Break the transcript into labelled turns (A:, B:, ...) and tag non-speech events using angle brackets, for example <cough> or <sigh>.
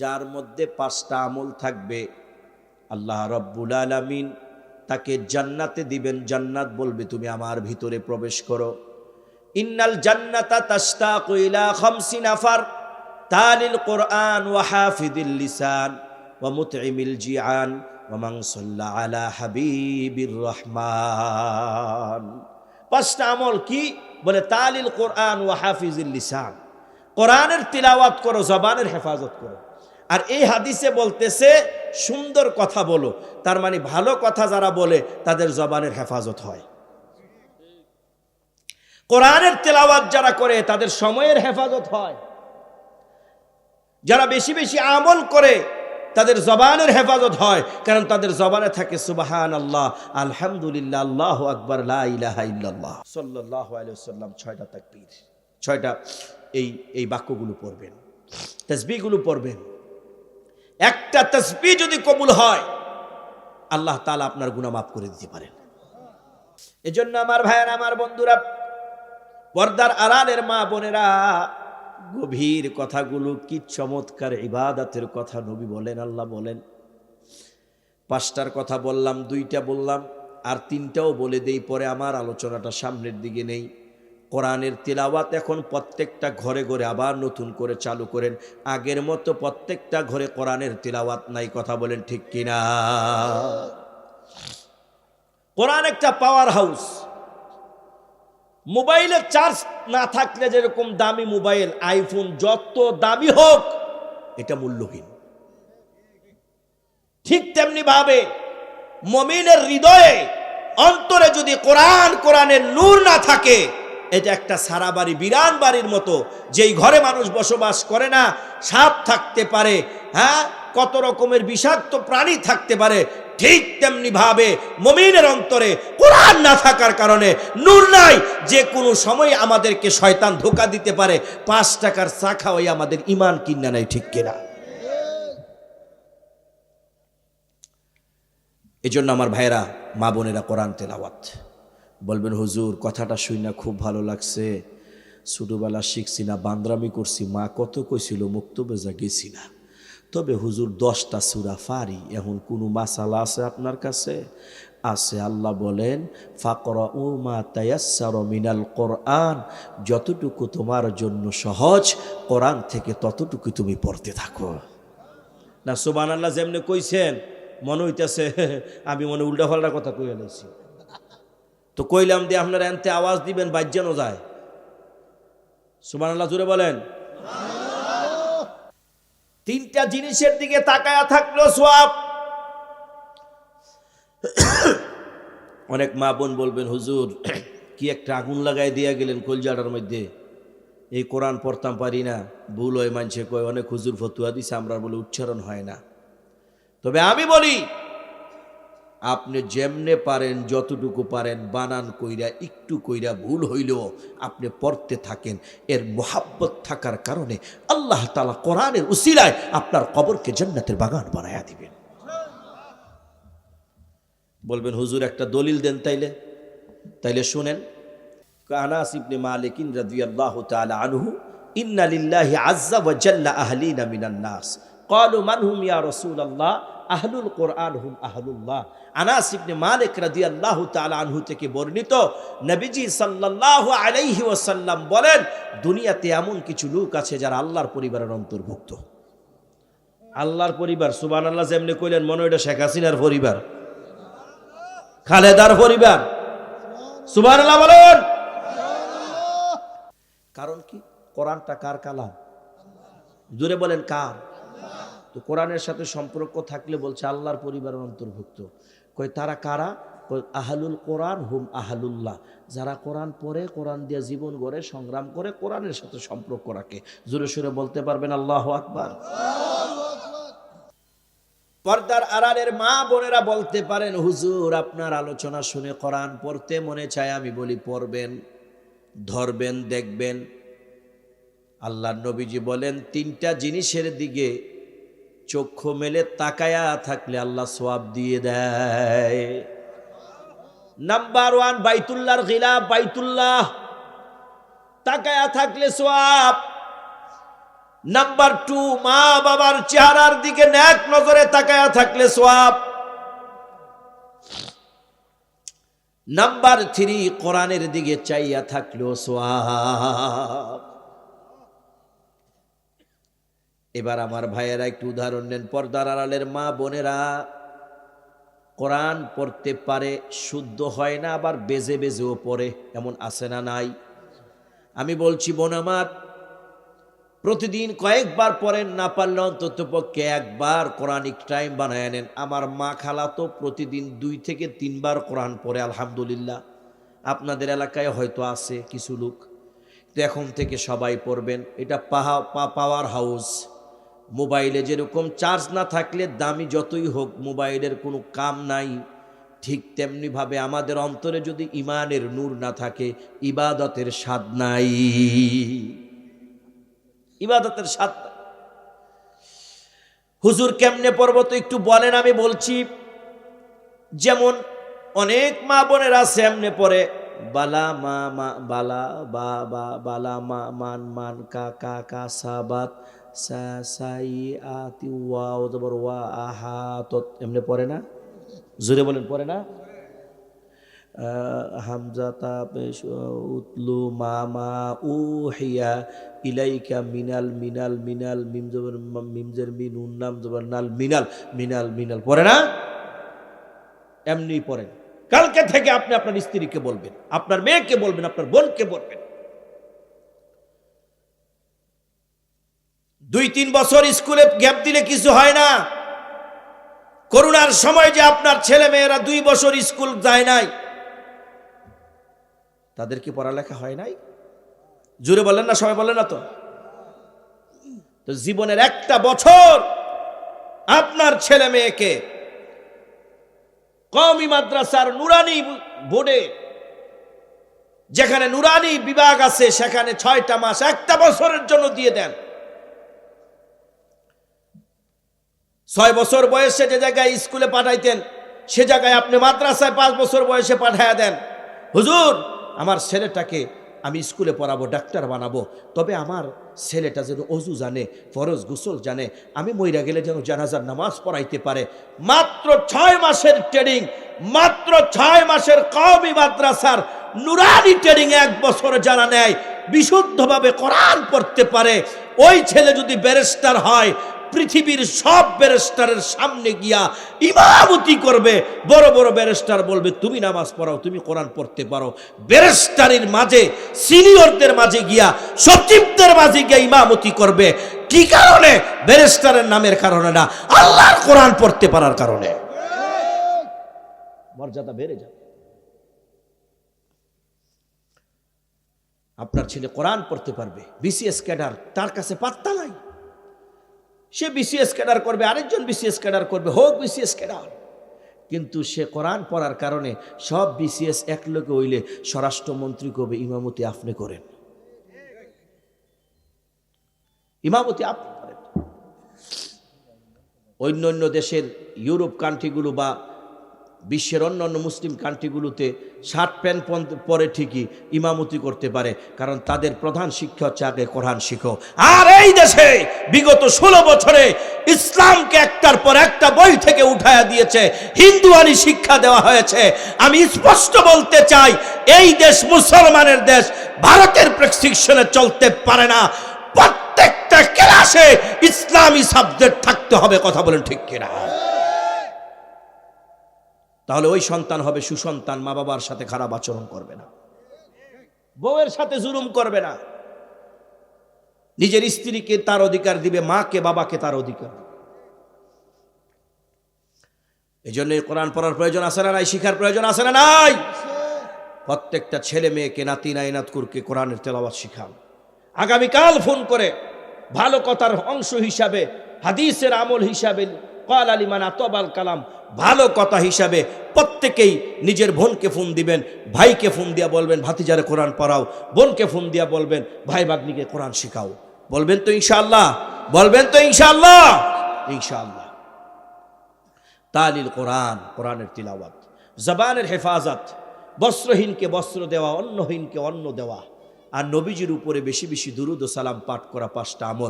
A: যার মধ্যে পাঁচটা আমল থাকবে। আল্লাহ রব্বুল আলামিন তাকে জান্নাতে দিবেন। জান্নাত বলবে, তুমি আমার ভিতরে প্রবেশ করো। ইন্নাল জান্নাতা তাশতাকু ইলা খামসি নাফার। তালিল কোরআন ওয়া হাফিদিল লিসান ওয়া মুতইমিল জিআন ওয়া মান সাল্লা আলা হাবিবির রহমান। পাঁচটা আমল কি? বলে, তালিল কোরআন ওয়া হাফিজিল লিসান। কোরআনের তিলাওয়াত করো, জবানের হেফাজত করো। আর এই হাদিসে বলতেছে, সুন্দর কথা বলো। তার মানে ভালো কথা যারা বলে, তাদের জবানের হেফাজত হয়। কোরআনের তেলাওয়াত যারা করে, তাদের সময়ের হেফাজত হয়। যারা বেশি বেশি আমল করে, তাদের জবানের হেফাজত হয়। কারণ তাদের জবানে থাকে সুবাহান আল্লাহ আলহামদুলিল্লাহ, আল্লাহ আকবর লাহ ছয়টা তাকবীর, ছয়টা এই এই বাক্যগুলো পড়বেন তসবিগুলো পড়বেন। একটা তসবি যদি কবুল হয়, আল্লাহ তালা আপনার গুণা মাফ করে দিতে পারেন। এজন্য আমার ভাইয়ের, আমার বন্ধুরা, পর্দার আড়ালের মা বোনেরা, গভীর কথাগুলো কি চমৎকার ইবাদাতের কথা নবী বলেন, আল্লাহ বলেন। পাঁচটার কথা বললাম, দুইটা বললাম, আর তিনটাও বলে দেই, পরে আমার আলোচনাটা সামনের দিকে নেই। কোরআনের তিলাওয়াত এখন প্রত্যেকটা ঘরে ঘরে আবার নতুন করে চালু করেন। আগের মতো প্রত্যেকটা ঘরে কোরআনের তিলাওয়াত নাই, কথা বলেন ঠিক কিনা? কোরআন একটা পাওয়ার হাউস মোবাইলের চার্জ না থাকলে যেরকম দামি মোবাইল আইফোন যত দামি হোক, এটা মূল্যহীন। ঠিক তেমনি ভাবে মমিনের হৃদয়ে, অন্তরে যদি কোরআন, কোরআনের নূর না থাকে এটা একটা সারা বাড়ি বিরান বাড়ির মতো। যেই ঘরে মানুষ বসবাস করে না, সাপ থাকতে পারে হ্যাঁ? কত রকমের বিষাক্ত প্রাণী থাকতে পারে। ঠিক তেমনি ভাবে মমিনের অন্তরে কোরআন না থাকার কারণে নূর নাই। যে কোনো সময় আমাদেরকে শয়তান ধোকা দিতে পারে। পাঁচ টাকার চা খাওয়াই আমাদের ইমান কিনা নাই, ঠিক কিনা? এই জন্য আমার ভাইয়েরা, মা বোনেরা কোরআন তেলাওয়াত। বলবেন, হুজুর, কথাটা শুই না খুব ভালো লাগছে। ছোটোবেলা শিখছি না, বান্দ্রামি করছি। মা কত কইছিল মুক্ত বেজা গেছি না। তবে হুজুর, দশটা সুরা ফারি, এখন কোনো মাসালা আছে আপনার কাছে? আছে, আল্লাহ বলেন ফাকর ও মা তায়াসার মিনাল কোরআন। যতটুকু তোমার জন্য সহজ, কোরআন থেকে ততটুকু তুমি পড়তে থাকো। না সুবান আল্লাহ যেমনি কইছেন, মনে হইতেছে, <laughs> আমি মনে উল্টা ফাল্টা কথা কইয়া লাইছি। তো কইলাম দিয়ে আপনারা এনতে আওয়াজ দিবেন বাজ্যানো যায়। সুবান আল্লাহ জুড়ে বলেন। তিনটা জিনিসের দিকে তাকায়া থাকল সোয়াব। অনেক মা বোন বলবেন, হুজুর, কি একটা আগুন লাগাই দিয়া গেলেন কলজাটার মধ্যে? এই কোরআন পড়তাম পারি না, ভুল হয়, মানছে কয়, অনেক হুজুর ফতুয়া দিছে আমরা বলে উচ্চারণ হয় না। তবে আমি বলি আপনি যেমনে পারেন, যতটুকু পারেন, বানান কইরা, একটু কইরা ভুল হইলেও আপনি পড়তে থাকেন। এর মোহাব্বত থাকার কারণে আল্লাহ তালা কোরআনের উসিলায় আপনার কবরকে জন্নাতের বাগান বানাইয়া দিবেন। বলবেন, হুজুর, একটা দলিল দেন তাইলে। তাইলে শুনেন। আনাস ইবনে মালিক রাদিয়াল্লাহু তাআলা আনহু, ইন্না লিল্লাহি আজ্জা ওয়া জাল্লা আহলিনা মিনান নাস। আহলুল কোরআন হুম আহলুল্লাহ। আনাস ইবনে মালিক রাদিয়াল্লাহু তাআলা আনহু থেকে বর্ণিত নবীজি সাল্লাল্লাহু আলাইহি ওয়াসাল্লাম বলেন, দুনিয়াতে এমন কিছু লোক আছে যারা আল্লাহর পরিবারের অন্তর্ভুক্ত। আল্লাহর পরিবার, সুবহানাল্লাহ, যেমনি কইলেন, মনে এটা শেখ হাসিনার পরিবার। খালেদার পরিবার। সুবহানাল্লাহ বলেন। কারণ কি? কোরআনটা কার কালাম? জোরে বলেন, কার? তো কোরআনের সাথে সম্পর্ক থাকলে বলছে আল্লাহর পরিবারের অন্তর্ভুক্ত। কই তারা কারা? আহালুল কোরআন হুম আহালুল্লাহ। যারা কোরআন পড়ে, কোরআন দিয়ে জীবন গড়ে, সংগ্রাম করে, কোরআনের সাথে সম্পর্ক রাখে। জোরে সুরে বলতে পারবেন আল্লাহ আকবার। পর্দার আড়ালের মা বোনেরা বলতে পারেন, হুজুর, আপনার আলোচনা শুনে কোরআন পড়তে মনে চায়, আমি বলি পড়বেন, ধরবেন, দেখবেন। আল্লাহ নবীজি বলেন, তিনটা জিনিসের দিকে চক্ষু মেলে তাকায়া থাকলে আল্লাহ সোয়াব দিয়ে দেয়। নাম্বার ওয়ান বাইতুল্লাহর গিলাফ বাইতুল্লাহ। তাকায়া থাকলে সোয়াব নাম্বার টু মা বাবার চেহারার দিকে ন্যাক নজরে তাকায়া থাকলে সোয়াব নাম্বার থ্রি কোরআনের দিকে চাইয়া থাকলেও সোয়াব এবার আমার ভাইয়েরা একটু উদাহরণ নেন। পর্দার আড়ালের মা বোনেরা, কোরআন পড়তে পারে, শুদ্ধ হয় না, আবার বেজে বেজেও পড়ে, এমন আছে না নাই? আমি বলছি, বোন আমার, প্রতিদিন কয়েকবার পড়েন, না পারলে অন্তত পক্ষে একবার কোরআনিক টাইম বানায় নেন। আমার মা খালা তো প্রতিদিন দুই থেকে তিনবার কোরআন পড়ে, আলহামদুলিল্লাহ। আপনাদের এলাকায় হয়তো আছে কিছু লোক। তো এখন থেকে সবাই পড়বেন। এটা পাহা পাওয়ার হাউস। মোবাইলে যেরকম চার্জ না থাকলে দামি যতই হোক মোবাইলের কোনো কাম নাই। ঠিক তেমনিভাবে আমাদের অন্তরে যদি ইমানের নূর না থাকে, ইবাদতের স্বাদ নাই। ইবাদতের স্বাদ হুজুর কেমনে পর্ব তো একটু বলেন, আমি বলছি, যেমন অনেক মা বোনের আছে এমনে পরে বালা মা মা, বালা, বা বা, বালা মা, মান মান, কা কা কা সাবাত সা, সাই আতি ওয়া জবর ওয়া আহা এমনি পড়ে না? জোরে বলেন, পড়ে না? উতলু মামা ইলাইকা, মিনাল মিনাল মিনাল, মিম মিমজের মিন উন্নাম জবর, নাল, মিনাল মিনাল মিনাল, পড়ে না? এমনি পড়েন। কালকে থেকে আপনি আপনার স্ত্রীকে বলবেন, আপনার মেয়েকে বলবেন, আপনার বোনকে বলবেন দুই, তিন বছর স্কুলে গ্যাপ দিলে কিছু হয় না। করোনার সময় যে আপনার ছেলে মেয়েরা দুই বছর স্কুল যায় নাই, তাদের কি পড়ালেখা হয় নাই? জুড়ে বলেন না, সবাই বলেন না তো। তো জীবনের একটা বছর আপনার ছেলে মেয়েকে কওমি মাদ্রাসার নুরানি বোর্ডে, যেখানে নুরানি বিভাগ আছে, সেখানে ছয়টা মাস একটা বছরের জন্য দিয়ে দেন। ছয় বছর বয়সে যে জায়গায় স্কুলে পাঠাইতেন, সে জায়গায় আপনি মাদ্রাসায় পাঁচ বছর বয়সে পাঠাইয়া দেন। হুজুর, আমার ছেলেটাকে আমি স্কুলে পড়াবো, ডাক্তার বানাবো, তবে আমার ছেলেটা যেন অজু জানে, ফরজ গোসল জানে, আমি মইরা গেলে যেন জানাজার নামাজ পড়াইতে পারে। মাত্র ছয় মাসের ট্রেনিং, মাত্র ছয় মাসের কওমি মাদ্রাসার নুরানি ট্রেনিং এক বছর যারা নেয়, বিশুদ্ধভাবে কোরআন পড়তে পারে। ওই ছেলে যদি ব্যারিস্টার হয় পৃথিবীর সব ব্যারিস্টারের সামনে গিয়া ইমামতি করবে। বড় বড় ব্যারিস্টার বলবে, তুমি নামাজ পড়াও, তুমি কোরআন পড়তে পারো। ব্যারিস্টারের মাঝে, সিনিয়রদের মাঝে গিয়া, সচিবদের মাঝে গিয়া ইমামতি করবে। কি কারণে? ব্যারিস্টারের নামের কারণে না, আল্লাহর কোরআন পড়তে পারার কারণে। মর্যাদা বেড়ে যাবে। আপনার ছেলে কোরআন পড়তে পারবে, বিসিএস ক্যাডার, তার কাছে পাত্তা নাই। সে বিসিএস ক্যাডার করবে, আরেকজন বিসিএস ক্যাডার করবে, হোক বিসিএস ক্যাডার। কিন্তু সে কোরআন পড়ার কারণে সব বিসিএস এক লোকে হইলে স্বরাষ্ট্রমন্ত্রী কবে ইমামতি আপনি করেন। ইমামতি আপনি করেন। অন্য অন্য দেশের ইউরোপ কান্ট্রিগুলো বা বিশ্বের অন্য অন্য মুসলিম কান্ট্রিগুলোতে শার্ট প্যান্ট পরে ঠিকই ইমামতি করতে পারে, কারণ তাদের প্রধান শিক্ষা হচ্ছে আগে কোরআন শিখো। আর এই দেশে বিগত ষোলো বছরে ইসলামকে একটার পর একটা বই থেকে উঠায়া দিয়েছে, হিন্দুয়ানি শিক্ষা দেওয়া হয়েছে। আমি স্পষ্ট বলতে চাই, এই দেশ মুসলমানের দেশ, ভারতের প্রেসক্রিপশনে চলতে পারে না। প্রত্যেকটা ক্লাসে ইসলামী সাবজেক্ট থাকতে হবে, কথা বলেন ঠিক কিনা? তাহলে ওই সন্তান হবে সুসন্তান, মা বাবার সাথে খারাপ আচরণ করবে না। বউয়ের সাথে জুলুম করবে না। নিজের স্ত্রীকে তার অধিকার দিবে, মাকে, বাবাকে তার অধিকার এই জন্য কোরআন পড়ার প্রয়োজন আছে না নাই, শিখার প্রয়োজন আছে না নাই? প্রত্যেকটা ছেলে মেয়েকে, নাতি, নাইনাতকুরকে কোরআনের তেলাবাদ শিখান আগামীকাল ফোন করে ভালো কথার অংশ হিসাবে, হাদিসের আমল হিসাবে কাল আলিমান আতবাল কালাম। ভালো কথা হিসাবে প্রত্যেকেই নিজের বোনকে ফোন দিবেন, ভাইকে ফোন দিয়া বলবেন, ভাতিজারে কোরআন পড়াও। বোনকে ফোন দিয়া বলবেন, ভাই বাগনিকে কোরআন শেখাও। বলবেন তো ইনশাআল্লাহ, বলবেন তো ইনশাআল্লাহ ইনশাআল্লাহ। তালিল কোরআন, কোরআনের তিলাওয়াত। জবানের হেফাজত, বস্ত্রহীনকে বস্ত্র দেওয়া, অন্নহীনকে অন্ন দেওয়া। আর নবীজির উপরে বেশি বেশি দুরুদ ও সালাম পাঠ করা পাঁচটা আমল।